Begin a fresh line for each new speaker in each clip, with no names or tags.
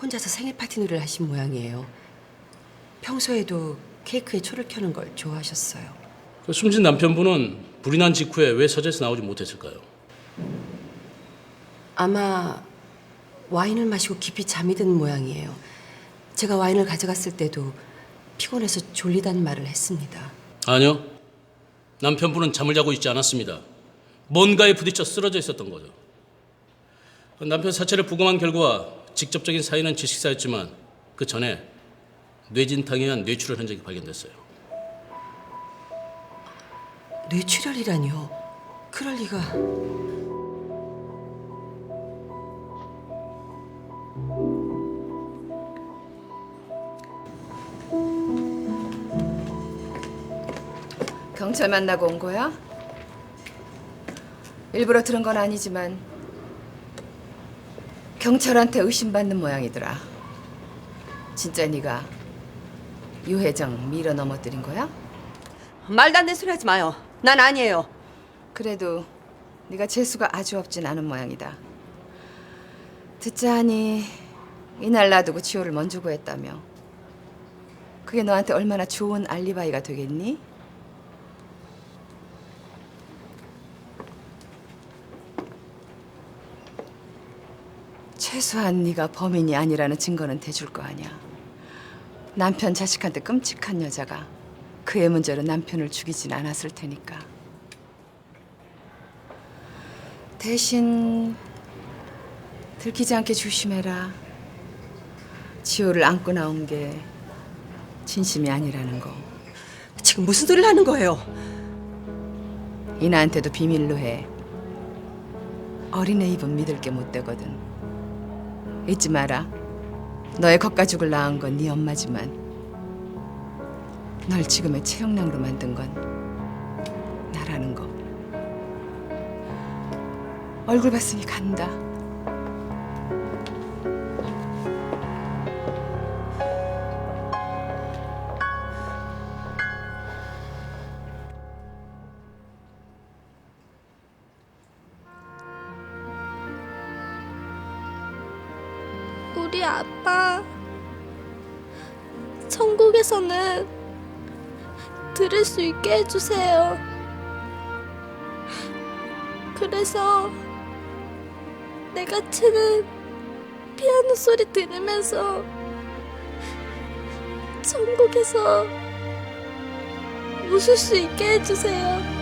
혼자서 생일 파티를 하신 모양이에요. 평소에도 케이크에 초를 켜는 걸 좋아하셨어요.
그 숨진 남편분은 불이 난 직후에 왜 서재에서 나오지 못했을까요?
아마 와인을 마시고 깊이 잠이 든 모양이에요. 제가 와인을 가져갔을 때도 피곤해서 졸리다는 말을 했습니다.
아니요. 남편분은 잠을 자고 있지 않았습니다. 뭔가에 부딪혀 쓰러져 있었던 거죠. 남편 사체를 부검한 결과 직접적인 사인은 질식사였지만 그 전에 뇌진탕에 의한 뇌출혈 흔적이 발견됐어요.
뇌출혈이라니요? 그럴 리가.
경찰 만나고 온 거야? 일부러 들은 건 아니지만 경찰한테 의심받는 모양이더라. 진짜 네가 유 회장 밀어 넘어뜨린 거야?
말도 안 되는 소리 하지 마요. 난 아니에요.
그래도 네가 재수가 아주 없진 않은 모양이다. 듣자 하니 이날 놔두고 지호를 먼저 구했다며. 그게 너한테 얼마나 좋은 알리바이가 되겠니? 최소한 네가 범인이 아니라는 증거는 대줄 거 아니야. 남편 자식한테 끔찍한 여자가 그의 문제로 남편을 죽이진 않았을 테니까. 대신 들키지 않게 조심해라. 지호를 안고 나온 게 진심이 아니라는 거.
지금 무슨 소리를 하는 거예요?
이나한테도 비밀로 해. 어린애 입은 믿을 게 못 되거든. 잊지 마라. 너의 겉가죽을 낳은 건 네 엄마지만 널 지금의 채용랑으로 만든 건 나라는 거. 얼굴 봤으니 간다.
우리 아빠 천국에서는 들을 수 있게 해주세요. 그래서 내가 치는 피아노 소리 들으면서 천국에서 웃을 수 있게 해주세요.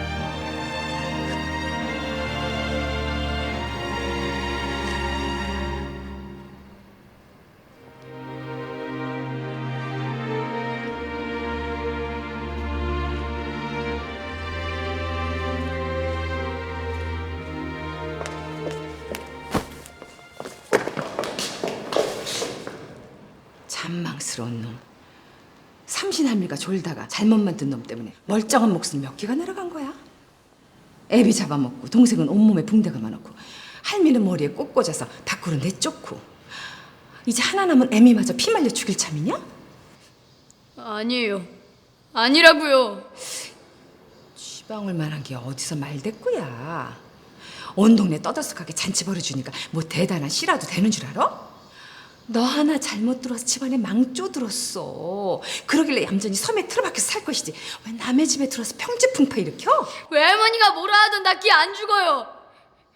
잔망스러운 놈. 삼신할미가 졸다가 잘못 만든 놈 때문에 멀쩡한 목숨 몇 개가 날아간 거야? 애비 잡아먹고 동생은 온몸에 붕대가 많았고 할미는 머리에 꼭 꽂아서 밖으로 내쫓고 이제 하나 남은 애미마저 피 말려 죽일 참이냐?
아니에요. 아니라고요.
쥐방울 만한 게 어디서 말대꾸야. 온 동네 떠들썩하게 잔치 벌여주니까 뭐 대단한 씨라도 되는 줄 알아? 너 하나 잘못 들어서 집안에 망조 들었어. 그러길래 얌전히 섬에 틀어박혀서 살 것이지. 왜 남의 집에 들어서 평지풍파 일으켜?
외할머니가 뭐라 하든 나 기 안 죽어요.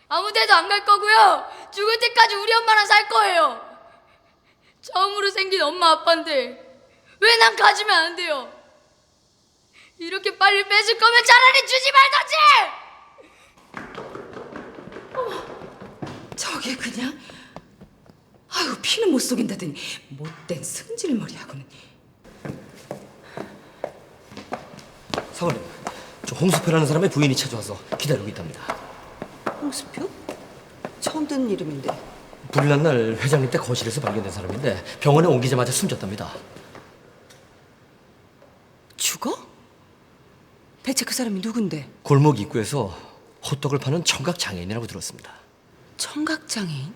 아무 데도 안 갈 거고요. 죽을 때까지 우리 엄마랑 살 거예요. 처음으로 생긴 엄마 아빠인데 왜 난 가지면 안 돼요? 이렇게 빨리 뺏을 거면 차라리 주지 말던지!
저게 그냥 피는 못 속인다더니 못된 승질머리하고는
사관님, 저 홍수표라는 사람의 부인이 찾아와서 기다리고 있답니다.
홍수표? 처음 듣는 이름인데.
불이 난 날 회장님 때 거실에서 발견된 사람인데 병원에 옮기자마자 숨졌답니다.
죽어? 대체 그 사람이 누군데?
골목 입구에서 호떡을 파는 청각 장애인이라고 들었습니다.
청각 장애인?